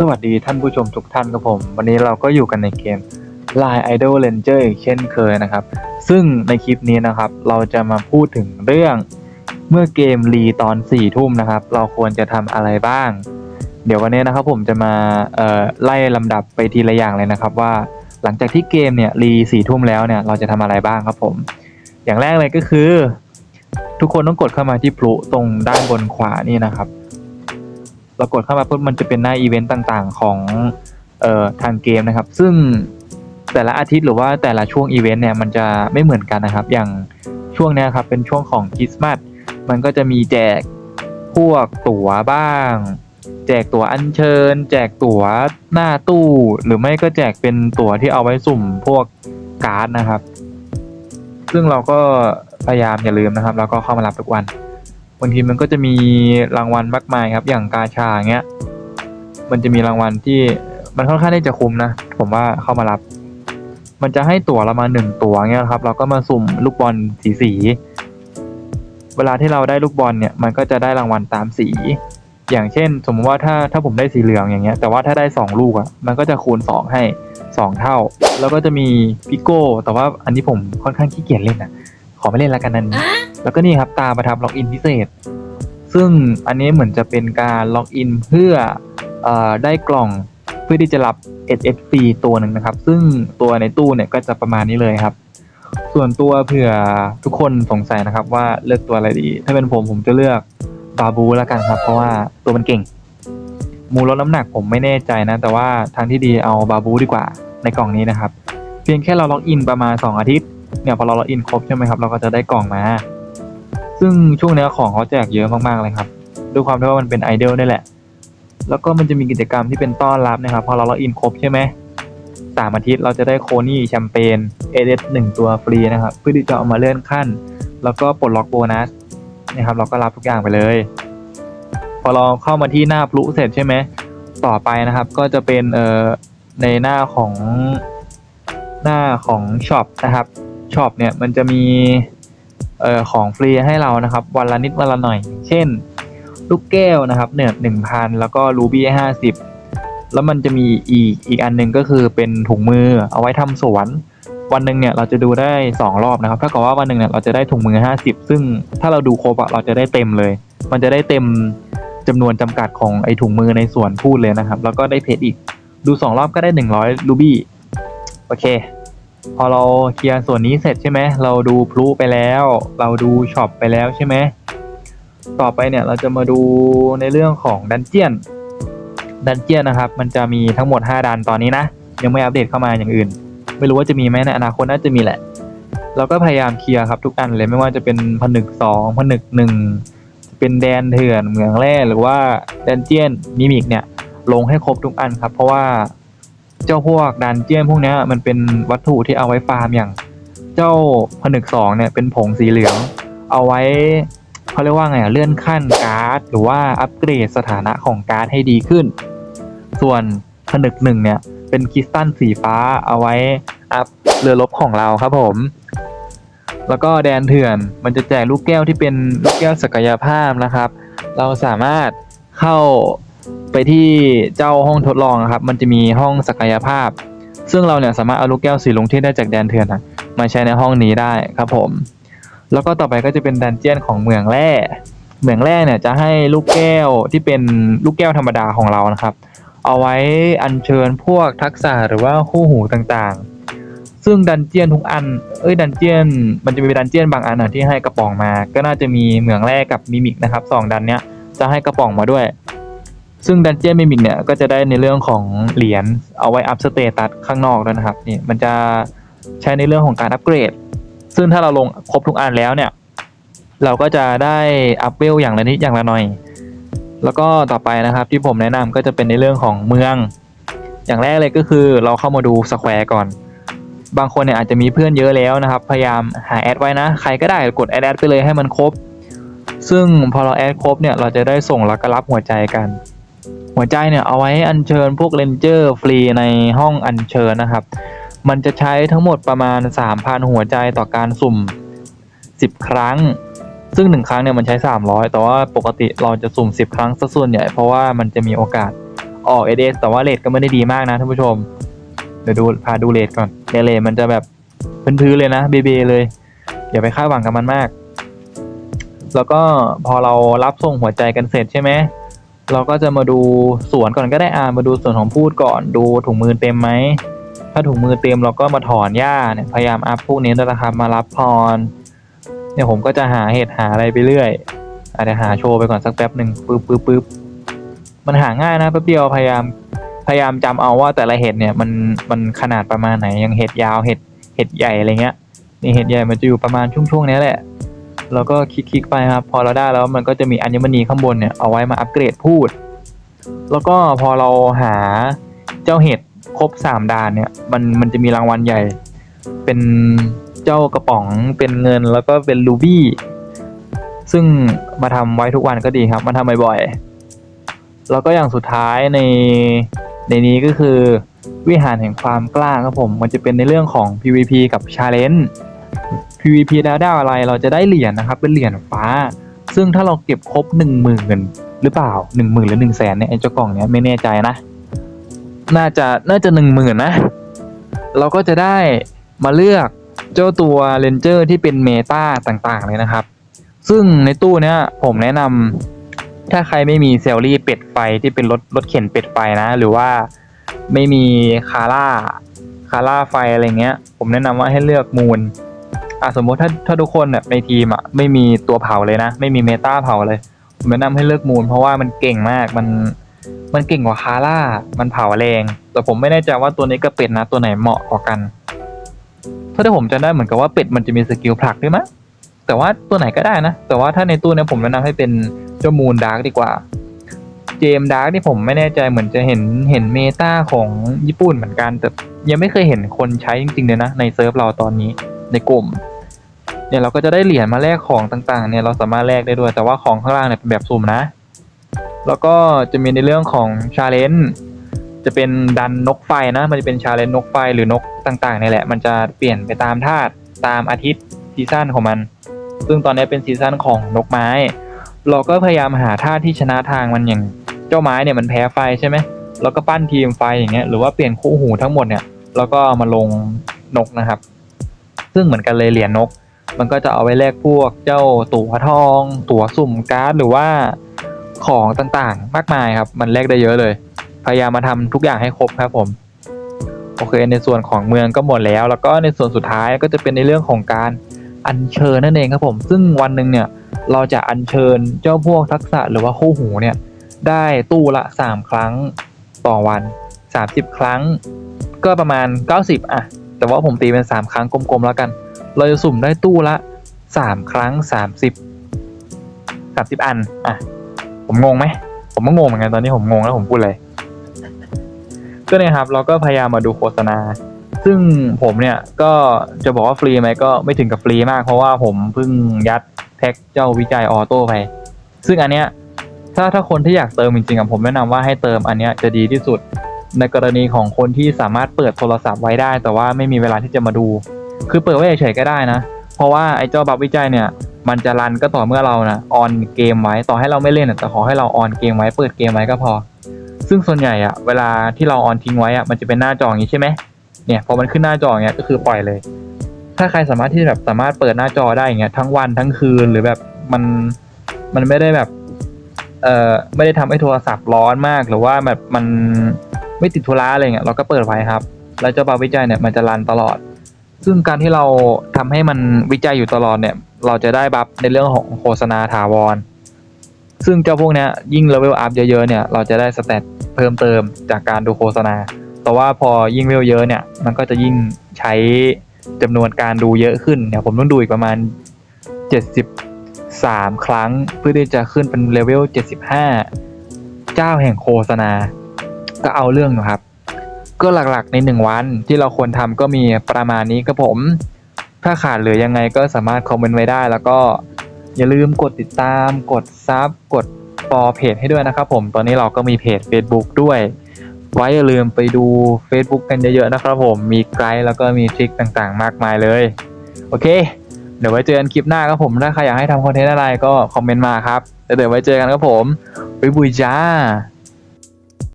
สวัสดีท่านผู้ชมทุกท่านครับผม วันนี้เราก็อยู่กันในเกม Line Idol Ranger อีกเช่นเคยนะครับ ซึ่งในคลิปนี้นะครับ เราจะมาพูดถึงเรื่องเมื่อเกมรีตอน4ี่ทุ่มนะครับ เราควรจะทำอะไรบ้าง เดี๋ยววันนี้นะครับผมจะมาไล่ลำดับไปทีละอย่างเลยนะครับ ว่าหลังจากที่เกมเนี่ยรีสี่ทุ่มแล้วเนี่ยเราจะทำอะไรบ้างครับผม อย่างแรกเลยก็คือ ทุกคนต้องกดเข้ามาที่พลุตรงด้านบนขวานี่นะครับ เรากดเข้ามาปุ๊บมันจะเป็นหน้าอีเวนต์ต่างๆ ของเอ่อทางเกมนะครับ ซึ่งแต่ละอาทิตย์หรือว่าแต่ละช่วงอีเวนต์เนี่ยมันจะไม่เหมือนกันนะครับ อย่างช่วงนี้ครับเป็นช่วงของคริสต์มาสมันก็จะมีแจกพวกตั๋วบ้าง แจกตั๋วอัญเชิญ แจกตั๋วหน้าตู้ หรือไม่ก็แจกเป็นตั๋วที่เอาไว้สุ่มพวกการ์ดนะครับ ซึ่งเราก็พยายามอย่าลืมนะครับ แล้วก็เข้ามารับทุกวันางทีมันก็จะมีรางวัลมากมายครับ อย่างกาชาเงี้ย มันจะมีรางวัลที่มันค่อนข้างที่จะคุ้มนะ ผมว่าเข้ามารับ มันจะให้ตั๋วเรามาหนึ่งตั๋วเงี้ยครับ เราก็มาสุ่มลูกบอลสีสี เวลาที่เราได้ลูกบอลเนี่ย มันก็จะได้รางวัลตามสี อย่างเช่น สมมติว่าถ้าถ้าผมได้สีเหลืองอย่างเงี้ย แต่ว่าถ้าได้สองลูกอะ่ะ มันก็จะคูณสองให้สองเท่า แล้วก็จะมีพิโก้ แต่ว่าอันนี้ผมค่อนข้างขี้เกียจเล่นอะ ขอไม่เล่นละกันนั้น แล้วก็นี่ครับตาประทับล็อกอินพิเศษ ซึ่งอันนี้เหมือนจะเป็นการล็อกอินเพื่ออได้กล่องเพื่อที่จะรับ SSC ตัวหนึ่งนะครับ ซึ่งตัวในตู้เนี่ยก็จะประมาณนี้เลยครับ ส่วนตัวเผื่อทุกคนสงสัยนะครับว่าเลือกตัวอะไรดี ถ้าเป็นผมผมจะเลือกบาบูแล้วกันครับ เพราะว่าตัวมันเก่ง มูลลดน้ำหนักผมไม่แน่ใจนะ แต่ว่าทางที่ดีเอาบาบูดีกว่าในกล่องนี้นะครับ เพียงแค่เราล็อกอินประมาณ 2 อาทิตย์เนี่ยพอเราล็อกอินครบใช่ไหมครับเราก็จะได้กล่องมา ซึ่งช่วงเนี้ยของเขาแจกเยอะมากๆเลยครับ ด้วยความที่ว่ามันเป็นไอดอลนี่แหละ แล้วก็มันจะมีกิจกรรมที่เป็นต้อนรับนะครับ พอเราล็อกอินครบใช่ไหมสามอาทิตย์เราจะได้โคนี่แชมเปญเอเดหนึ่งตัวฟรีนะครับ เพื่อที่จะเอามาเลื่อนขั้น แล้วก็ปลดล็อกโบนัสนะครับ เราก็รับทุกอย่างไปเลย พอเราเข้ามาที่หน้าพลุเสร็จใช่ไหมต่อไปนะครับ ก็จะเป็นเอ่อในหน้าของหน้าของช็อปนะครับช็อปเนี่ยมันจะมี เอ่อของฟรีให้เรานะครับ วันละนิดวันละหน่อย เช่น ลูกแก้วนะครับเนี่ยหนึ่งพันแล้วก็รูบี้ห้าสิบแล้วมันจะมีอีกอีกอันหนึ่งก็คือเป็นถุงมือเอาไว้ทำสวน วันหนึ่งเนี่ยเราจะดูได้สองรอบนะครับถ้ากับว่าวันหนึ่งเนี่ยเราจะได้ถุงมือห้าสิบซึ่งถ้าเราดูครบอะเราจะได้เต็มเลย มันจะได้เต็มจำนวนจำกัดของไอถุงมือในสวนพูดเลยนะครับ แล้วก็ได้เพชรอีกดูสองรอบก็ได้หนึ่งร้อยรูบี้โอเค พอเราเคลียร์ส่วนนี้เสร็จใช่ไหมเราดูพลุไปแล้ว เราดูช็อปไปแล้วใช่ไหมต่อไปเนี่ยเราจะมาดูในเรื่องของดันเจียนดันเจียนนะครับ มันจะมีทั้งหมด 5 ดันตอนนี้นะ ยังไม่อัปเดตเข้ามาอย่างอื่น ไม่รู้ว่าจะมีไหมในอนาคตน่าจะมีแหละ เราก็พยายามเคลียร์ครับทุกอันเลยไม่ว่าจะเป็นผนึกสองผนึกหนึ่งเป็นแดนเถื่อนเหมืองแร่หรือว่าดันเจียนมิมิกเนี่ยลงให้ครบทุกอันครับ เพราะว่า เจ้าพวกดันเจียนพวกนี้มันเป็นวัตถุที่เอาไว้ฟาร์มอย่าง เจ้าผนึกสองเนี่ยเป็นผงสีเหลือง เอาไว้เขาเรียกว่าไงอะเลื่อนขั้นการ์ดหรือว่าอัปเกรดสถานะของการ์ดให้ดีขึ้น ส่วนผนึกหนึ่งเนี่ยเป็นคริสตัลสีฟ้าเอาไว้อัพเรือรบของเราครับผมแล้วก็แดนเถื่อนมันจะแจกลูกแก้วที่เป็นลูกแก้วศักยภาพนะครับ เราสามารถเข้า ไปที่เจ้าห้องทดลองนะครับ มันจะมีห้องศักยภาพ ซึ่งเราเนี่ยสามารถเอาลูกแก้วสีลุงที่ได้จากแดนเถื่อนะมาใช้ในห้องนี้ได้ครับผม แล้วก็ต่อไปก็จะเป็นดันเจียนของเมืองแร่ เมืองแร่เนี่ยจะให้ลูกแก้วที่เป็นลูกแก้วธรรมดาของเรานะครับ เอาไว้อัญเชิญพวกทักษะหรือว่าคู่หูต่างๆ ซึ่งดันเจียนทุกอัน เอ้ยดันเจียน มันจะมีดันเจียนบางอันอะที่ให้กระป๋องมา ก็น่าจะมีเหมืองแร่กับมิมิกนะครับสองดันเนี้ยจะให้กระป๋องมาด้วย ซึ่งดันเจี้ยนมิมิกเนี่ยก็จะได้ในเรื่องของเหรียญเอาไว้อัพสเตตัสข้างนอกด้วยนะครับนี่มันจะใช้ในเรื่องของการอัปเกรด ซึ่งถ้าเราลงครบทุกอันแล้วเนี่ย เราก็จะได้อัพเวลอย่างละนิดอย่างละหน่อย แล้วก็ต่อไปนะครับที่ผมแนะนำก็จะเป็นในเรื่องของเมือง อย่างแรกเลยก็คือเราเข้ามาดูสแควร์ก่อน บางคนเนี่ยอาจจะมีเพื่อนเยอะแล้วนะครับ พยายามหาแอดไว้นะ ใครก็ได้กดแอดแอดไปเลยให้มันครบ ซึ่งพอเราแอดครบเนี่ยเราจะได้ส่งแล้วก็รับหัวใจกัน หัวใจเนี่ยเอาไว้อัญเชิญพวกเลนเจอร์ฟรีในห้องอัญเชิญนะครับ มันจะใช้ทั้งหมดประมาณ 3,000 หัวใจต่อการสุ่ม 10 ครั้ง ซึ่ง 1 ครั้งเนี่ยมันใช้ 300 แต่ว่าปกติเราจะสุ่ม 10 ครั้งซะส่วนใหญ่เพราะว่ามันจะมีโอกาสออก SS แต่ว่าเลทก็ไม่ได้ดีมากนะท่านผู้ชม เดี๋ยวดูพาดูเลทก่อนเนี่ยเลทมันจะแบบพื้นๆเลยนะเบเบเลย อย่าไปคาดหวังกับมันมาก แล้วก็พอเรารับส่งหัวใจกันเสร็จใช่ไหม เราก็จะมาดูสวนก่อนก็ได้อ่ามาดูส่วนของพูดก่อนดูถุงมือเต็มไหมถ้าถุงมือเต็มเราก็มาถอนหญ้าเนี่ยพยายามอัพพวกนี้ด้วยนะครับมารับพรเนี่ยผมก็จะหาเห็ดหาอะไรไปเรื่อยอาจจะหาโชว์ไปก่อนสักแป๊บหนึ่งปึ๊บปึ๊บปึ๊บมันหาง่ายนะแป๊บเดียวพยายามพยายามจำเอาว่าแต่ละเห็ดเนี่ยมันมันขนาดประมาณไหนอย่างเห็ดยาวเห็ดเห็ดใหญ่อะไรเงี้ยนี่เห็ดใหญ่มันจะอยู่ประมาณช่วงๆเนี้แหละ แล้วก็คลิกๆไปครับ พอเราได้แล้วมันก็จะมีอัญมณีข้างบนเนี่ยเอาไว้มาอัปเกรดพูด แล้วก็พอเราหาเจ้าเห็ดครบสามด่านเนี่ยมันมันจะมีรางวัลใหญ่ เป็นเจ้ากระป๋องเป็นเงินแล้วก็เป็นรูบี้ซึ่งมาทำไว้ทุกวันก็ดีครับ มาทำบ่อยๆแล้วก็อย่างสุดท้ายในในนี้ก็คือวิหารแห่งความกล้าครับผม มันจะเป็นในเรื่องของ PVP กับ Challenge PVP แล้วได้อะไรเราจะได้เหรียญนะครับ เป็นเหรียญฟ้า ซึ่งถ้าเราเก็บครบหนึ่งหมื่นหรือเปล่าหนึ่งหมื่นหรือหนึ่งแสนเนี่ยไอ้เจ้ากล่องเนี้ยไม่แน่ใจนะ น่าจะน่าจะหนึ่งหมื่นนะ เราก็จะได้มาเลือกเจ้าตัวเลนเจอร์ที่เป็นเมตาต่างๆเลยนะครับ ซึ่งในตู้เนี้ยผมแนะนำถ้าใครไม่มีเซลลี่เป็ดไฟที่เป็นรถรถเข็นเป็ดไฟนะ หรือว่าไม่มีคาร่าคาร่าไฟอะไรเงี้ย ผมแนะนำว่าให้เลือกมูล อะสมมติถ้าถ้าทุกคนเนี่ยในทีมอะไม่มีตัวเผาเลยนะ ไม่มีเมตาเผาเลยผมแนะนำให้เลือกมูล เพราะว่ามันเก่งมากมันมันเก่งกว่าคาร่า มันเผาแรง แต่ผมไม่แน่ใจว่าตัวนี้กับเป็ดนะตัวไหนเหมาะกว่ากัน เพราะถ้าผมจำได้เหมือนกับว่าเป็ดมันจะมีสกิลผลักด้วยมั้ยแต่ว่าตัวไหนก็ได้นะ แต่ว่าถ้าในตู้เนี้ยผมแนะนำให้เป็นเจ้ามูนดาร์กดีกว่า เจมดาร์กนี่ผมไม่แน่ใจเหมือนจะเห็นเห็นเมตาของญี่ปุ่นเหมือนกันแต่ยังไม่เคยเห็นคนใช้จริงๆเลยนะในเซิร์ฟเราตอนนี้ ในกลุ่มเนี่ยเราก็จะได้เหรียญมาแลกของต่างๆเนี่ยเราสามารถแลกได้ด้วย แต่ว่าของข้างล่างเนี่ยเป็นแบบสุ่มนะ แล้วก็จะมีในเรื่องของชาเลนจ์จะเป็นดันนกไฟนะ มันจะเป็นชาเลนจ์นกไฟหรือนกต่างๆนี่แหละ มันจะเปลี่ยนไปตามธาตุตามอาทิตย์ซีซั่นของมัน ซึ่งตอนนี้เป็นซีซั่นของนกไม้ เราก็พยายามหาท่าที่ชนะทางมันอย่างเจ้าไม้เนี่ยมันแพ้ไฟใช่ไหมเราก็ปั้นทีมไฟอย่างเงี้ยหรือว่าเปลี่ยนคู่หูทั้งหมดเนี่ยแล้วก็มาลงนกนะครับ ซึ่งเหมือนกันเลยเหรียญนก มันก็จะเอาไว้แลกพวกเจ้าตั๋วทอง ตั๋วสุ่มการ์ดหรือว่าของต่างๆ มากมายครับ มันแลกได้เยอะเลย พยายามมาทำทุกอย่างให้ครบครับผมโอเคในส่วนของเมืองก็หมดแล้ว แล้วก็ในส่วนสุดท้ายก็จะเป็นในเรื่องของการอัญเชิญนั่นเองครับผม ซึ่งวันหนึ่งเนี่ยเราจะอัญเชิญเจ้าพวกทักษะหรือว่าคู่หูเนี่ยได้ตู้ละ 3 ครั้งต่อวัน 30 ครั้ง ก็ประมาณ 90 อะ แต่ว่าผมตีเป็น 3 ครั้งกลมๆแล้วกัน เราจะสุ่มได้ตู้ละ 3 ครั้ง 30 30 อัน อะ ผมงงไหม ผมก็งงเหมือนกันตอนนี้ผมงงแล้วผมพูดเลยก็เนี่ยครับ เราก็พยายามมาดูโฆษณา ซึ่งผมเนี่ยก็จะบอกว่าฟรีไหมก็ไม่ถึงกับฟรีมาก เพราะว่าผมเพิ่งยัดแท็กเจ้าวิจัยออโต้ไป ซึ่งอันเนี้ยถ้าถ้าคนที่อยากเติมจริงๆผมแนะนำว่าให้เติมอันเนี้ยจะดีที่สุด ในกรณีของคนที่สามารถเปิดโทรศัพท์ไว้ได้ แต่ว่าไม่มีเวลาที่จะมาดู คือเปิดไว้เฉยๆก็ได้นะ เพราะว่าไอ้เจ้าบัฟวิจัยเนี่ยมันจะรันก็ต่อเมื่อเรานะออนเกมไว้ต่อให้เราไม่เล่นแต่ขอให้เราออนเกมไว้เปิดเกมไว้ก็พอ ซึ่งส่วนใหญ่อะเวลาที่เราออนทิ้งไว้อะมันจะเป็นหน้าจออย่างนี้ใช่ไหมเนี่ยพอมันขึ้นหน้าจออย่างเงี้ยก็คือปล่อยเลย ถ้าใครสามารถที่แบบสามารถเปิดหน้าจอได้อย่างเงี้ยทั้งวันทั้งคืนหรือแบบมันมันไม่ได้แบบเอ่อไม่ได้ทำให้โทรศัพท์ร้อนมากหรือว่าแบบมัน ไม่ติดธุระอะไรเงี้ยเราก็เปิดไว้ครับ แล้วเจ้าบัฟวิจัยเนี่ยมันจะรันตลอด ซึ่งการที่เราทำให้มันวิจัยอยู่ตลอดเนี่ย เราจะได้บัฟในเรื่องของโฆษณาถาวร ซึ่งเจ้าพวกเนี้ยยิ่งเลเวลอัพเยอะๆเนี่ยเราจะได้สเตตเพิ่มเติมจากการดูโฆษณา แต่ว่าพอยิ่งเลเวลเยอะเนี่ยมันก็จะยิ่งใช้จำนวนการดูเยอะขึ้นเนี่ยผมต้องดูอีกประมาณ 73 ครั้งเพื่อที่จะขึ้นเป็นเลเวล75 เจ้าแห่งโฆษณา ก็เอาเรื่องอยู่ครับ ก็หลักๆในหนึ่งวันที่เราควรทำก็มีประมาณนี้ครับผม ถ้าขาดเหลือยังไงก็สามารถคอมเมนต์ไว้ได้ แล้วก็อย่าลืมกดติดตาม กดซับกดฟอลเพจให้ด้วยนะครับผม ตอนนี้เราก็มีเพจ Facebook ด้วย ไว้อย่าลืมไปดู Facebook กันเยอะๆนะครับผม มีไกด์แล้วก็มีทริคต่างๆ มากมายเลย โอเค เดี๋ยวไว้เจอกันคลิปหน้าครับผม ถ้าใครอยากให้ทำคอนเทนต์อะไรก็คอมเมนต์มาครับ เดี๋ยวไว้เจอกันครับผม บ๊ายบุยจ้า